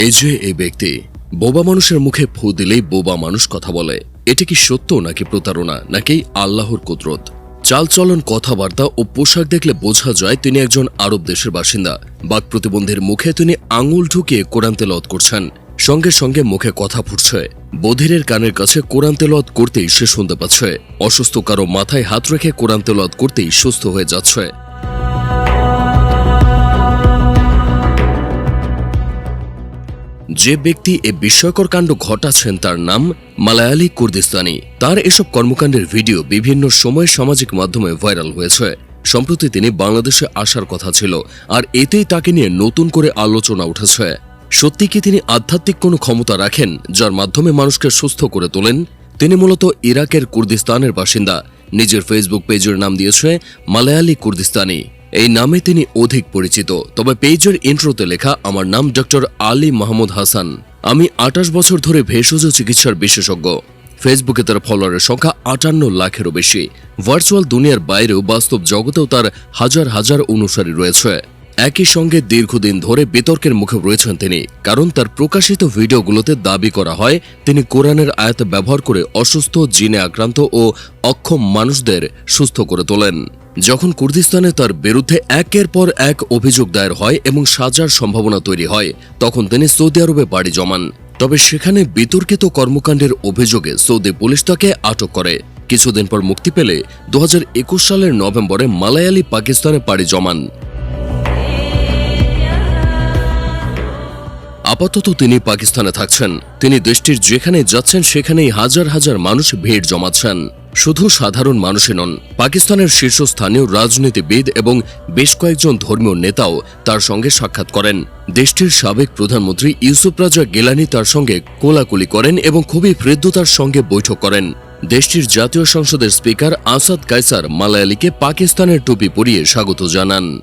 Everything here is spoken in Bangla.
এই যে এই ব্যক্তি, বোবা মানুষের মুখে ফু দিলেই বোবা মানুষ কথা বলে। এটা কি সত্য নাকি প্রতারণা, নাকি আল্লাহর কুদরত? চালচলন কথাবার্তা ও পোশাক দেখলে বোঝা যায় তিনি একজন আরব দেশের বাসিন্দা। বাক প্রতিবন্ধীর মুখে তিনি আঙুল ঢুকিয়ে কোরআন তেলত করছেন। সঙ্গে সঙ্গে মুখে কথা ফুটছে। বধিরের কানের কাছে কোরআন তেলত করতেই সে শুনতে পাচ্ছে। অসুস্থ কারও মাথায় হাত রেখে কোরআন তেলত করতেই সুস্থ হয়ে যাচ্ছে। যে ব্যক্তি এ বিস্ময়কর কাণ্ড ঘটাচ্ছেন তার নাম মালায়ালি কুর্দিস্তানি। তার এসব কর্মকাণ্ডের ভিডিও বিভিন্ন সময়ে সামাজিক মাধ্যমে ভাইরাল হয়েছে। সম্প্রতি তিনি বাংলাদেশে আসার কথা ছিল, আর এতেই তাকে নিয়ে নতুন করে আলোচনা উঠেছে। সত্যি কি তিনি আধ্যাত্মিক কোনো ক্ষমতা রাখেন, যার মাধ্যমে মানুষকে সুস্থ করে তোলেন? তিনি মূলত ইরাকের কুর্দিস্তানের বাসিন্দা। নিজের ফেসবুক পেজের নাম দিয়েছে মালায়ালি কুর্দিস্তানি। এই নামে তিনি অধিক পরিচিত। তবে পেজের ইন্ট্রোতে লেখা, আমার নাম ডক্টর আলী মাহমুদ হাসান। আমি আটাশ বছর ধরে ভেষজ চিকিৎসার বিশেষজ্ঞ। ফেসবুকে তার ফলোয়ারের সংখ্যা আটান্ন লাখেরও বেশি। ভার্চুয়াল দুনিয়ার বাইরেও বাস্তব জগতেও তার হাজার হাজার অনুসারী রয়েছে। একই সঙ্গে দীর্ঘদিন ধরে বিতর্কের মুখে রয়েছেন তিনি। কারণ তার প্রকাশিত ভিডিওগুলোতে দাবি করা হয়, তিনি কোরআনের আয়াত ব্যবহার করে অসুস্থ, জিনে আক্রান্ত ও অক্ষম মানুষদের সুস্থ করে তোলেন। যখন কুর্দিস্তানে তার বিরুদ্ধে একের পর এক অভিযোগ দায়ের হয় এবং সাজার সম্ভাবনা তৈরি হয়, তখন তিনি সৌদি আরবে বাড়ি জমান। তবে সেখানে বিতর্কিত কর্মকাণ্ডের অভিযোগে সৌদি পুলিশ তাকে আটক করে। কিছুদিন পর মুক্তি পেলে দু হাজার একুশ সালের নভেম্বরে মালায়ালি পাকিস্তানে পাড়ি জমান। আপাতত তিনি পাকিস্তানে থাকছেন। তিনি দেশটির যেখানে যাচ্ছেন, সেখানেই হাজার হাজার মানুষ ভিড় জমাচ্ছেন। শুধু সাধারণ মানুষই নন, পাকিস্তানের শীর্ষস্থানীয় রাজনীতিবিদ এবং বেশ কয়েকজন ধর্মীয় নেতাও তার সঙ্গে সাক্ষাৎ করেন। দেশটির সাবেক প্রধানমন্ত্রী ইউসুফ রাজা গেলানি তার সঙ্গে কোলাকুলি করেন এবং খুবই হৃদ্যতার সঙ্গে বৈঠক করেন। দেশটির জাতীয় সংসদের স্পিকার আসাদ কাইসার মালায়ালিকে পাকিস্তানের টুপি পরিয়ে স্বাগত জানান।